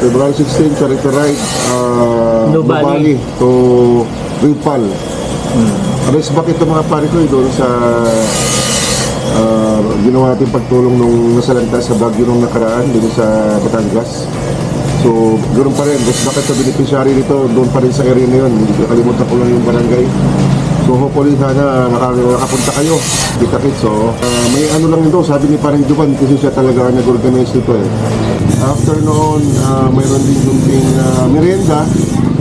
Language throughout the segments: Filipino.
February 16, charity ride, uh, Nubali. Nubali to Ripal. Ano sa bakit ito mga pare ko eh, doon sa uh, ginawa natin pagtulong nung nasalanta sa Baguio nung nakaraan doon sa Batangas. So, ganoon pa rin. Tapos bakit sa beneficiary nito, doon pa rin sa area na yun. Hindi ko kalimutan ko lang yung barangay. So, hopefully sana makapunta kayo. Kita. So, uh, may ano lang ito, sabi ni Parang Juban, kasi siya talaga ang nag-organize nito eh. After noon, uh, mayroon din kunting uh, merienda.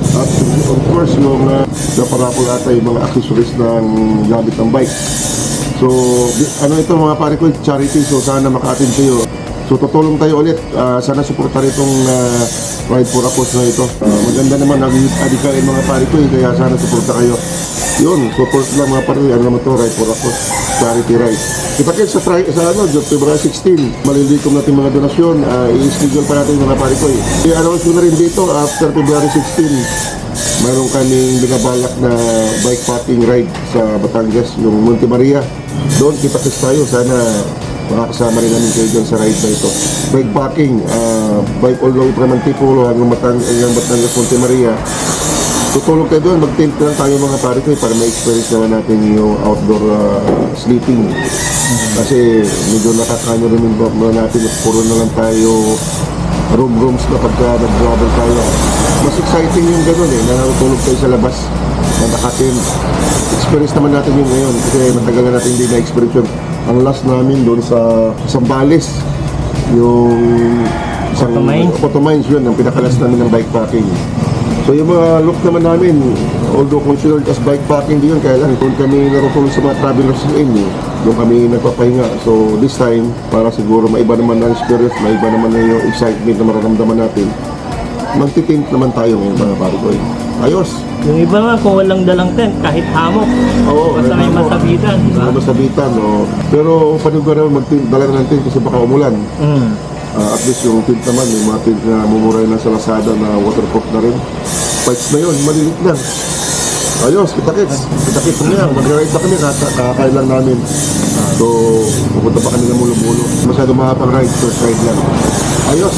At of course, yung uh, naparapol ata yung mga accessories ng gamit ng bike. So, ano ito mga pare ko, charity. So, sana maka-attend kayo. So, tutulong tayo ulit. Ah, sana suporta rin itong ah, Ride for a Cause na ito. Ah, maganda naman, nag-adikain mga pare ko, eh, kaya sana suporta kayo. Yun, support lang mga pare. Ano naman to, Ride for a Cause, charity. Kita kayo sa, tri- sa ano, February 16, malilikom natin mga donasyon. Uh, i-schedule pa natin mga pare ko. Eh. I-announce ko na rin dito, after February 16, mayroon kaming binabalak na bike packing ride sa Batangas, yung Monte Maria. Doon kita kiss tayo. Sana makakasama rin namin kayo dyan sa ride na ito. Bike packing, ah, bike all the way from Antipolo hanggang, Batang, Batangas, Monte Maria. Tutulog tayo doon, mag-tent lang tayo mga pare ko eh, para ma-experience naman natin yung outdoor ah, sleeping. Kasi medyo nakakano rin yung mga natin, puro na lang tayo room rooms na pagka nag-travel tayo. Mas exciting yung gano'n eh, na natutulog tayo sa labas, na nakatin. Experience naman natin yun ngayon kasi matagal na natin hindi na-experience yun. Ang last namin doon sa Sambales, yung isang Photo Mines? Photo Mines yun, ang pinakalas namin ng bikepacking. So yung mga look naman namin, although considered as bikepacking din yun, kaya lang doon kami narutulong sa mga travelers in eh. Doon kami nagpapahinga. So this time, para siguro maiba naman ang experience, maiba naman na yung excitement na mararamdaman natin, magtitint naman tayo ngayon mga pare ko. eh. Ayos! Yung iba nga, kung walang dalang tent, kahit hamok, Oo, basta may may hamok. masabitan, di ba? Ano masabitan, no? Pero paniguro magdala na ng tent kasi baka umulan. Mm. Ah, at least yung tint naman, may mga tint na mumuray na sa Lazada na waterproof na rin. Pipes na yun, malilit na. Ayos, kita kits. Kita kits na yan. Mag-ride na kami, kaka- kakakain lang namin. So, pupunta pa kami ng mulo-mulo. Masyado mahapang ride, first ride lang. Ayos.